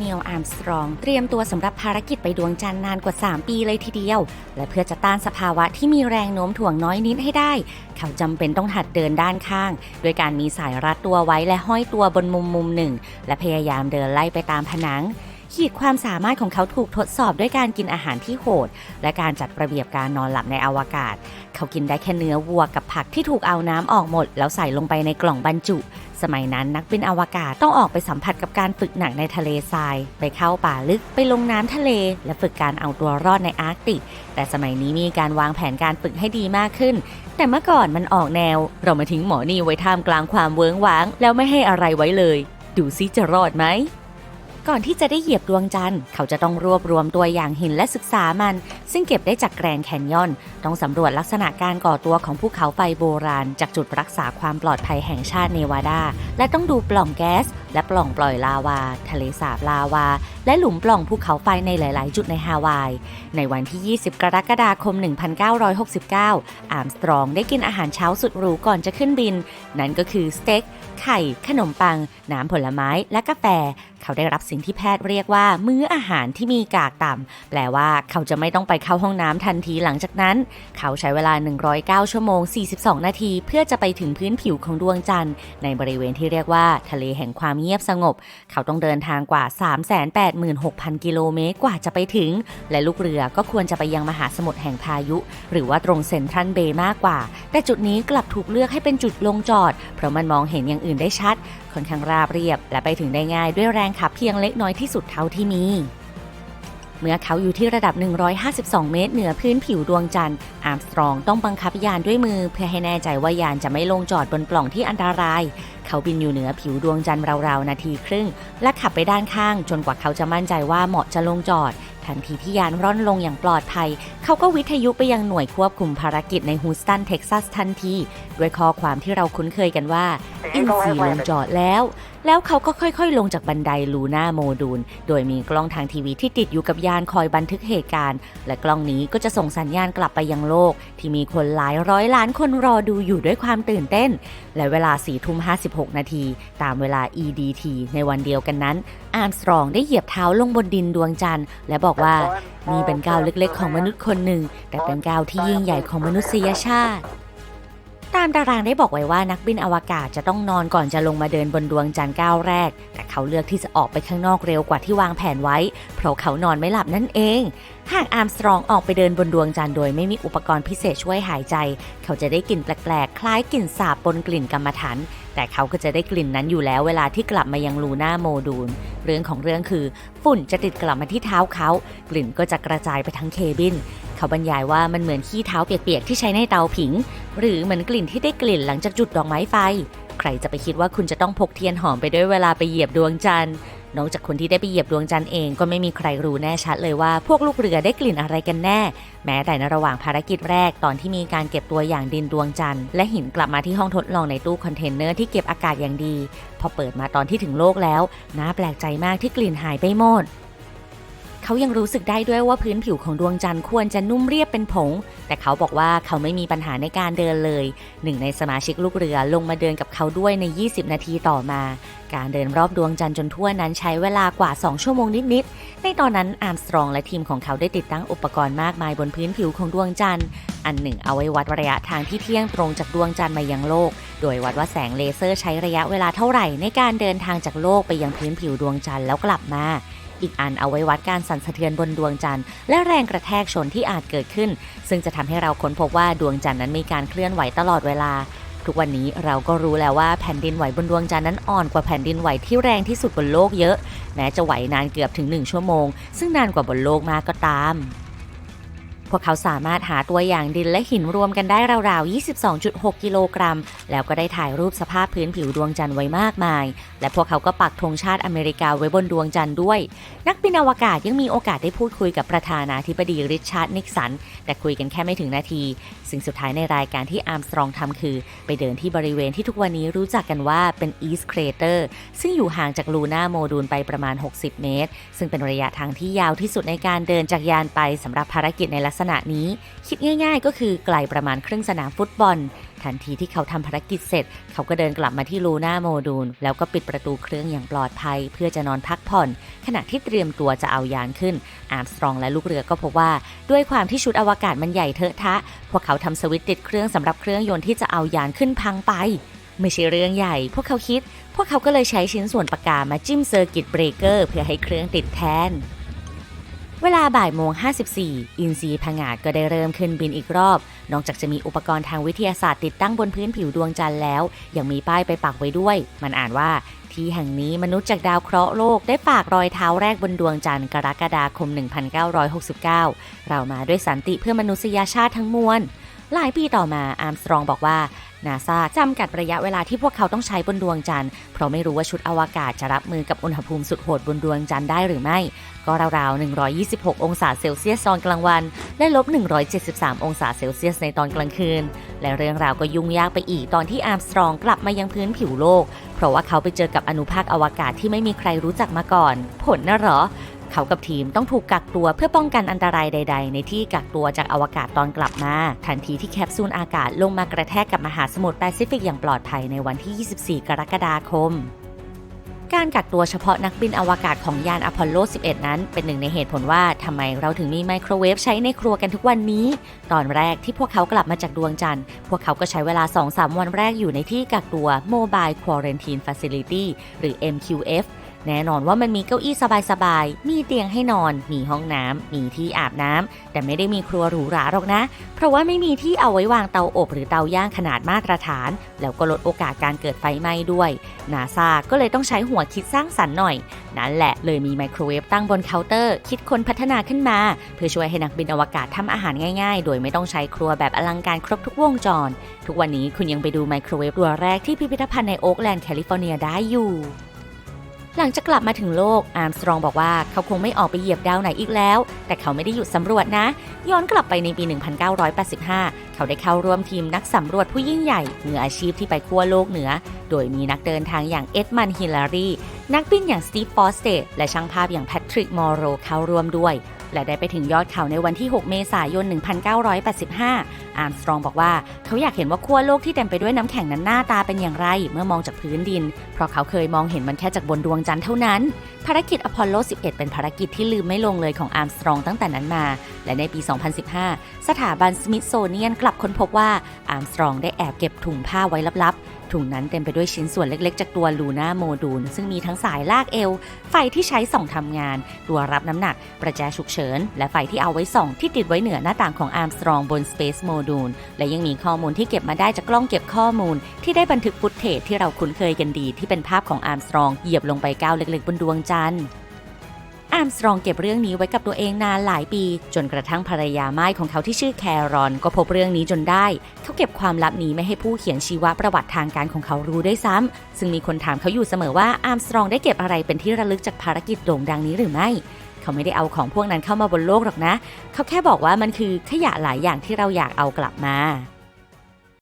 นียลอาร์มสตรอง เตรียมตัวสำหรับภารกิจไปดวงจันทร์นานกว่า 3 ปีเลยทีเดียว และเพื่อจะต้านสภาวะที่มีแรงโน้มถ่วงน้อยนิดให้ได้ เขาจำเป็นต้องหัดเดินด้านข้าง โดยการมีสายรัดตัวไว้และห้อยตัวบนมุมมุมหนึ่ง และพยายามเดินไล่ไปตามผนัง ขีดความสามารถของเขาถูกทดสอบด้วยการกินอาหารที่โหด และการจัดระเบียบการนอนหลับในอวกาศ เขากินได้แค่เนื้อวัวกับผักที่ถูกเอาน้ำออกหมด แล้วใส่ลงไปในกล่องบรรจุ สมัยนั้นนักบินอวกาศต้องออกไปสัมผัสกับการฝึกหนักในทะเลทราย ไปเข้าป่าลึกไปลงน้ำทะเล และฝึกการเอาตัวรอดในอาร์กติก แต่สมัยนี้มีการวางแผนการฝึกให้ดีมากขึ้น แต่เมื่อก่อนมันออกแนว เรามาทิ้งหมอนี่ไว้ท่ามกลางความเวิ้งว้าง แล้วไม่ให้อะไรไว้เลย ดูซิจะรอดไหม ก่อนที่จะได้เหยียบดวงจันทร์ เขาจะต้องรวบรวมตัวอย่างหินและศึกษามัน ซึ่งเก็บได้จากแกรนแคนยอน ต้องสำรวจลักษณะการก่อตัวของภูเขาไฟโบราณ จากจุดรักษาความปลอดภัยแห่งชาติเนวาดา และต้องดูปล่องแก๊ส และปล่องปล่อยลาวา ทะเลสาบลาวา และหลุมปล่องภูเขาไฟในหลาย ๆ จุดในฮาวาย ในวันที่ 20 กรกฎาคม 1969 อาร์มสตรองได้กินอาหารเช้าสุดหรูก่อนจะขึ้นบิน นั่นก็คือสเต็ก ไข่ ขนมปัง น้ำผลไม้ และกาแฟ เขาได้รับสิ่งที่แพทย์เรียกว่า มื้ออาหารที่มีกากต่ำแปลว่าเขาจะไม่ต้องไปเข้าห้องน้ำทันทีหลังจากนั้น เขาใช้เวลา 109 ชั่วโมง 42 นาที เพื่อจะไปถึงพื้นผิวของดวงจันทร์ในบริเวณที่เรียกว่า ทะเลแห่งความเงียบสงบ เขาต้องเดินทางกว่า 386,000 กิโลเมตรกว่าจะไปถึง และลูกเรือก็ควรจะไปยังมหาสมุทรแห่งพายุ หรือว่าตรงเซนทรัลเบย์มากกว่า แต่จุดนี้กลับถูกเลือกให้เป็นจุดลงจอด เพราะมันมองเห็นอย่างอื่นได้ชัดค่อนข้างราบเรียบ และไปถึงได้ง่ายด้วยแรงขับเพียงเล็กน้อยที่สุดเท่าที่มี เมื่อเขาอยู่ที่ระดับ 152 เมตร เหนือพื้นผิวดวงจันทร์ อาร์มสตรองต้องบังคับยานด้วยมือ เพื่อให้แน่ใจว่ายานจะไม่ลงจอดบนปล่องที่อันตราย เขาบินอยู่เหนือผิวดวงจันทร์ราวๆ นาทีครึ่ง และขับไปด้านข้าง จนกว่าเขาจะมั่นใจว่าเหมาะจะลงจอดทันทีที่ยานร่อนลงอย่างปลอดภัย เขาก็วิทยุไปยังหน่วยควบคุมภารกิจในฮูสตันเท็กซัสทันที ด้วยข้อความที่เราคุ้นเคยกันว่า อินซีลงจอดแล้ว แล้วเขาก็ค่อยๆ ลงจากบันไดลูน่าโมดูล โดยมีกล้องทางทีวีที่ติดอยู่กับยานคอยบันทึกเหตุการณ์ และกล้องนี้ก็จะส่งสัญญาณกลับไปยังโลก ที่มีคนหลายร้อยล้านคนรอดูอยู่ด้วยความตื่นเต้น และเวลา4ทุ่ม56 นาทีตามเวลา EDT ในวันเดียวกันนั้นอาร์มสตรองได้เหยียบเท้าลงบนดินดวงจันทร์และบอกอกว่านี่เป็นก้าวเล็กๆ ของมนุษย์คนหนึ่ง แต่เป็นก้าวที่ยิ่งใหญ่ของมนุษยชาติ ตามตารางได้บอกไว้ว่านักบินอวกาศจะต้องนอนก่อนจะลงมาเดินบนดวงจันทร์ก้าวแรก แต่เขาเลือกที่จะออกไปข้างนอกเร็วกว่าที่วางแผนไว้ เพราะเขานอนไม่หลับนั่นเอง หากอาร์มสตรองออกไปเดินบนดวงจันทร์โดยไม่มีอุปกรณ์พิเศษช่วยหายใจ เขาจะได้กลิ่นแปลกๆ คล้ายกลิ่นสาบปนกลิ่นกรรมฐาน แต่เขาก็จะได้กลิ่นนั้นอยู่แล้วเวลาที่กลับมายังลูน่าโมดูล เรื่องของเรื่องคือ ฝุ่นจะติดกลับมาที่เท้าเขา กลิ่นก็จะกระจายไปทั้งเคบิน เขาบรรยายว่ามันเหมือนขี้เท้าเปียกๆที่ใช้ในเตาผิง หรือเหมือนกลิ่นที่ได้กลิ่นหลังจากจุดดอกไม้ไฟ ใครจะไปคิดว่าคุณจะต้องพกเทียนหอมไปด้วยเวลาไปเหยียบดวงจันทร์นอกจากคนที่ได้ไปเหยียบดวงจันทร์เองก็ไม่มีใครรู้แน่ชัดเลยว่าพวกลูกเรือได้กลิ่นอะไรกันแน่ แม้แต่ในระหว่างภารกิจแรกตอนที่มีการเก็บตัวอย่างดินดวงจันทร์และหินกลับมาที่ห้องทดลองในตู้คอนเทนเนอร์ที่เก็บอากาศอย่างดี พอเปิดมาตอนที่ถึงโลกแล้วน่าแปลกใจมากที่กลิ่นหายไปหมด เขายังรู้สึกได้ด้วยว่าพื้นผิวของดวงจันทร์ควรจะนุ่มเรียบเป็นผง แต่เขาบอกว่าเขาไม่มีปัญหาในการเดินเลย หนึ่งในสมาชิกลูกเรือลงมาเดินกับเขาด้วยใน 20 นาทีต่อมา การเดินรอบดวงจันทร์จนทั่วนั้นใช้เวลากว่า 2 ชั่วโมงนิดๆ ในตอนนั้นอาร์มสตรองและทีมของเขาได้ติดตั้งอุปกรณ์มากมายบนพื้นผิวของดวงจันทร์ อันหนึ่งเอาไว้วัดระยะทางที่เที่ยงตรงจากดวงจันทร์มายังโลก โดยวัดว่าแสงเลเซอร์ใช้ระยะเวลาเท่าไหร่ ในการเดินทางจากโลกไปยังพื้นผิวดวงจันทร์แล้วกลับมา อีกอันเอาไว้วัดการสั่นสะเทือนบนดวงจันทร์และแรงกระแทกชนที่อาจเกิดขึ้น ซึ่งจะทำให้เราค้นพบว่าดวงจันทร์นั้นมีการเคลื่อนไหวตลอดเวลา ทุกวันนี้เราก็รู้แล้วว่าแผ่นดินไหวบนดวงจันทร์นั้นอ่อนกว่าแผ่นดินไหวที่แรงที่สุดบนโลกเยอะ แม้จะไหวนานเกือบถึง 1 ชั่วโมง ซึ่งนานกว่าบนโลกมากก็ตาม พวกเขาสามารถหาตัวอย่างดินและหินรวมกันได้ราวๆ 22.6 กิโลกรัม แล้วก็ได้ถ่ายรูปสภาพพื้นผิวดวงจันทร์ไว้มากมาย และพวกเขาก็ปักธงชาติอเมริกาไว้บนดวงจันทร์ด้วย นักบินอวกาศยังมีโอกาสได้พูดคุยกับประธานาธิบดีริชาร์ดนิกสัน แต่คุยกันแค่ไม่ถึงนาที สิ่งสุดท้ายในรายการที่อาร์มสตรองทำคือ ไปเดินที่บริเวณที่ทุกวันนี้รู้จักกันว่าเป็น East Crater ซึ่งอยู่ห่างจากลูน่าโมดูลไปประมาณ 60 เมตร ซึ่งเป็นระยะทางที่ยาวที่สุดในการเดินจากยานไปสำหรับภารกิจในลักษณะนี้ คิดง่าย ๆ ก็คือไกลประมาณครึ่งสนามฟุตบอล ทันทีที่เขาทำภารกิจเสร็จ เขาก็เดินกลับมาที่ลูน่าโมดูล แล้วก็ปิดประตูเครื่องอย่างปลอดภัย เพื่อจะนอนพักผ่อน ขณะที่เตรียมตัวจะเอายานขึ้น อาร์มสตรองและลูกเรือก็พบว่า ด้วยความที่ชุดอวกาศมันใหญ่เทอะทะ พวกเขาทำสวิตช์ติดเครื่องสำหรับเครื่องยนต์ที่จะเอายานขึ้นพังไปไม่ใช่เรื่องใหญ่ พวกเขาคิด พวกเขาก็เลยใช้ชิ้นส่วนปากกามาจิ้มเซอร์กิตเบรกเกอร์เพื่อให้เครื่องติดแทน เวลาบ่ายโมง 54 อินซีผงาดก็ได้เริ่มขึ้นบินอีกรอบ นอกจากจะมีอุปกรณ์ทางวิทยาศาสตร์ติดตั้งบนพื้นผิวดวงจันทร์แล้ว ยังมีป้ายไปปักไว้ด้วย มันอ่านว่าที่แห่งนี้มนุษย์จากดาวเคราะห์โลกได้ฝากรอยเท้าแรกบนดวงจันทร์กรกฎาคม 1969 เรามาด้วยสันติเพื่อมนุษยชาติทั้งมวล หลายปีต่อมาอาร์มสตรองบอกว่า นาซาจำกัดระยะเวลาที่พวกเขาต้องใช้บนดวงจันทร์เพราะไม่รู้ว่าชุดอวกาศจะรับมือกับอุณหภูมิสุดโหดบนดวงจันทร์ได้หรือไม่ ก็ราวๆ 126 องศาเซลเซียสตอนกลางวัน และลบ 173 องศาเซลเซียสในตอนกลางคืน และเรื่องราวก็ยุ่งยากไปอีกตอนที่อาร์มสตรองกลับมายังพื้นผิวโลก เพราะว่าเขาไปเจอกับอนุภาคอวกาศที่ไม่มีใครรู้จักมาก่อน ผลน่ะหรอ เขากับทีมต้องถูกกักตัวเพื่อป้องกันอันตรายใด ๆ ในที่กักตัวจากอวกาศตอนกลับมา ทันทีที่แคปซูลอากาศลงมากระแทกกับมหาสมุทรแปซิฟิกอย่างปลอดภัยในวันที่ 24 กรกฎาคมการกักตัวเฉพาะนักบินอวกาศของยานอพอลโล 11 นั้น เป็นหนึ่งในเหตุผลว่าทำไมเราถึงมีไมโครเวฟใช้ในครัวกันทุกวันนี้ ตอนแรกที่พวกเขากลับมาจากดวงจันทร์ พวกเขาก็ใช้เวลา 2-3 วันแรกอยู่ในที่กักตัว Mobile Quarantine Facility หรือ MQF แน่นอนว่ามันมีเก้าอี้สบายๆ มีเตียงให้นอน มีห้องน้ำ มีที่อาบน้ำ แต่ไม่ได้มีครัวหรูหราหรอกนะ เพราะว่าไม่มีที่เอาไว้วางเตาอบหรือเตาย่างขนาดมาตรฐาน แล้วก็ลดโอกาสการเกิดไฟไหม้ด้วย นาซาก็เลยต้องใช้หัวคิดสร้างสรรค์หน่อย นั่นแหละเลยมีไมโครเวฟตั้งบนเคาน์เตอร์ คิดคนพัฒนาขึ้นมา เพื่อช่วยให้นักบินอวกาศทำอาหารง่ายๆ โดยไม่ต้องใช้ครัวแบบอลังการครบทุกวงจร ทุกวันนี้คุณยังไปดูไมโครเวฟตัวแรกที่พิพิธภัณฑ์ในโอ๊กแลนด์แคลิฟอร์เนียได้อยู่ หลังจากกลับมาถึงโลกอาร์มสตรองบอกว่าเขาคงไม่ออกไปเหยียบดาวไหนอีกแล้ว แต่เขาไม่ได้หยุดสำรวจนะ ย้อนกลับไปในปี 1985 เขาได้เข้าร่วมทีมนักสำรวจผู้ยิ่งใหญ่มืออาชีพที่ไปขั้วโลกเหนือ โดยมีนักเดินทางอย่างเอ็ดมันฮิลลารี นักบินอย่างสตีฟฟอสเตตและช่างภาพอย่างแพทริกมอร์โรเข้าร่วมด้วย และได้ไปถึงยอดเขาในวันที่ 6 เมษายน 1985 อาร์มสตรองบอกว่า เขาอยากเห็นว่าขั้วโลกที่เต็มไปด้วยน้ำแข็งนั้นหน้าตาเป็นอย่างไร เมื่อมองจากพื้นดิน เพราะเขาเคยมองเห็นมันแค่จากบนดวงจันทร์เท่านั้น ภารกิจอพอลโล 11 เป็นภารกิจที่ลืมไม่ลงเลยของอาร์มสตรองตั้งแต่นั้นมา และในปี 2015 สถาบันสมิธโซเนียนกลับค้นพบว่าอาร์มสตรองได้แอบเก็บถุงผ้าไว้ลับๆ ถุงนั้นเต็มไปด้วยชิ้นส่วนเล็กๆ จากตัวลูน่าโมดูลซึ่งมีทั้งสายลากเอว ไฟที่ใช้ส่องทำงาน ตัวรับน้ำหนัก ประแจฉุกเฉิน และไฟที่เอาไว้ส่อง ที่ติดไว้เหนือหน้าต่างของอาร์มสตรองบน Space Module และยังมีข้อมูลที่เก็บมาได้จากกล้องเก็บข้อมูล ที่ได้บันทึกฟุตเทจที่เราคุ้นเคยกันดีที่เป็นภาพของอาร์มสตรองเหยียบลงไปก้าวเล็กๆ บนดวงจันทร์ อาร์มสตรองเก็บเรื่องนี้ไว้กับตัวเองนานหลายปี จนกระทั่งภรรยาไม้ของเขาที่ชื่อแครอน ก็พบเรื่องนี้จนได้ เขาเก็บความลับนี้ไม่ให้ผู้เขียนชีวประวัติทางการของเขารู้ได้วยซ้ำซึ่งมีคนถามเขาอยู่เสมอว่าอาร์มสตรองได้เก็บอะไรเป็นที่ระลึกจากภารกิจโด่งดังนี้หรือไม่เขาไม่ได้เอาของพวกนั้นเข้ามาบนโลกหรอกนะ เขาแค่บอกว่ามันคือขยะหลายอย่างที่เราอยากเอากลับมา